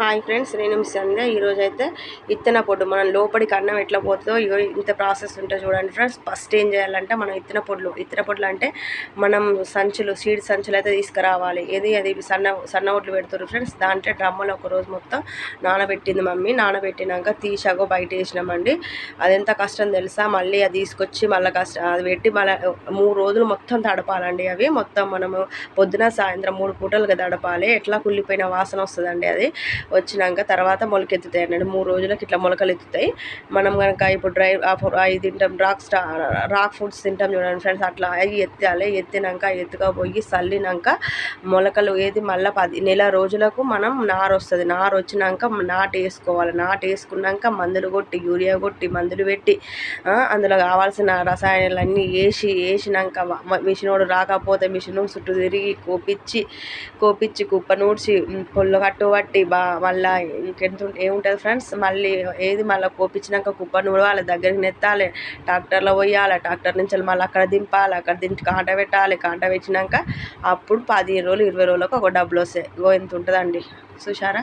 Hi friends నేను మీ సంధ్య. ఈరోజు అయితే ఇత్తన పొడ్డు మనం లోపలికి అన్నం ఎట్లా పోతుందో ఇంత ప్రాసెస్ ఉంటుంది చూడండి ఫ్రెండ్స్. ఫస్ట్ ఏం చేయాలంటే మనం ఇత్తన పొడ్లు ఇత్తన పొడ్లు అంటే మనం సంచులు సీడ్ సంచులు అయితే తీసుకురావాలి. ఏది? అది సన్న సన్న ఒడ్లు పెడుతున్నారు ఫ్రెండ్స్. దాంట్లో డ్రమ్ములో ఒక రోజు మొత్తం నానబెట్టింది మమ్మీ. నానబెట్టినాక తీసాగో బయట వేసినామండి. అది ఎంత కష్టం తెలుసా? మళ్ళీ అది తీసుకొచ్చి మళ్ళీ కష్టం అది పెట్టి మళ్ళీ మూడు రోజులు మొత్తం తడపాలండి అవి. మొత్తం మనము పొద్దున సాయంత్రం మూడు పూటలుగా తడపాలి. ఎట్లా కుళ్ళిపోయిన వాసన వస్తుందండి అది. వచ్చినాక తర్వాత మొలకెత్తుతాయి అన్నట్టు మూడు రోజులకి ఇట్లా మొలకలు ఎత్తుతాయి. మనం కనుక ఇప్పుడు డ్రై అవి తింటాం రాక్ స్టా రాక్ ఫుడ్స్ తింటాం చూడండి ఫ్రెండ్స్ అట్లా అవి ఎత్తాలి. ఎత్తినాక ఎత్తుకపోయి చల్లినాక మొలకలు ఏది మళ్ళీ పది నెల రోజులకు మనం నారు వస్తుంది. నారు వచ్చినాక నాటు వేసుకోవాలి. నాటు వేసుకున్నాక మందులు కొట్టి యూరియా కొట్టి మందులు పెట్టి అందులో కావాల్సిన రసాయనాలన్నీ వేసి వేసినాక మిషనోడు రాకపోతే మిషన్ చుట్టూ తిరిగి కోపించి కోపించి కుప్ప నూడ్చి పొల్లు కట్టు పట్టి బా మళ్ళీ ఇంకెంత ఏముంటుంది ఫ్రెండ్స్ మళ్ళీ ఏది మళ్ళీ కోపించినాక కుప్ప వాళ్ళ దగ్గరికి నెత్తాలి. ట్రాక్టర్లో పోయాలి ట్రాక్టర్ నుంచి మళ్ళీ అక్కడ దింపాలి అక్కడ దించి కాంట పెట్టాలి. కాంట పెట్టినాక అప్పుడు పదిహేను రోజులు ఇరవై రోజులకు ఒక డబ్బులు వస్తాయి. ఇగో ఎంత ఉంటుందండి. చూసారా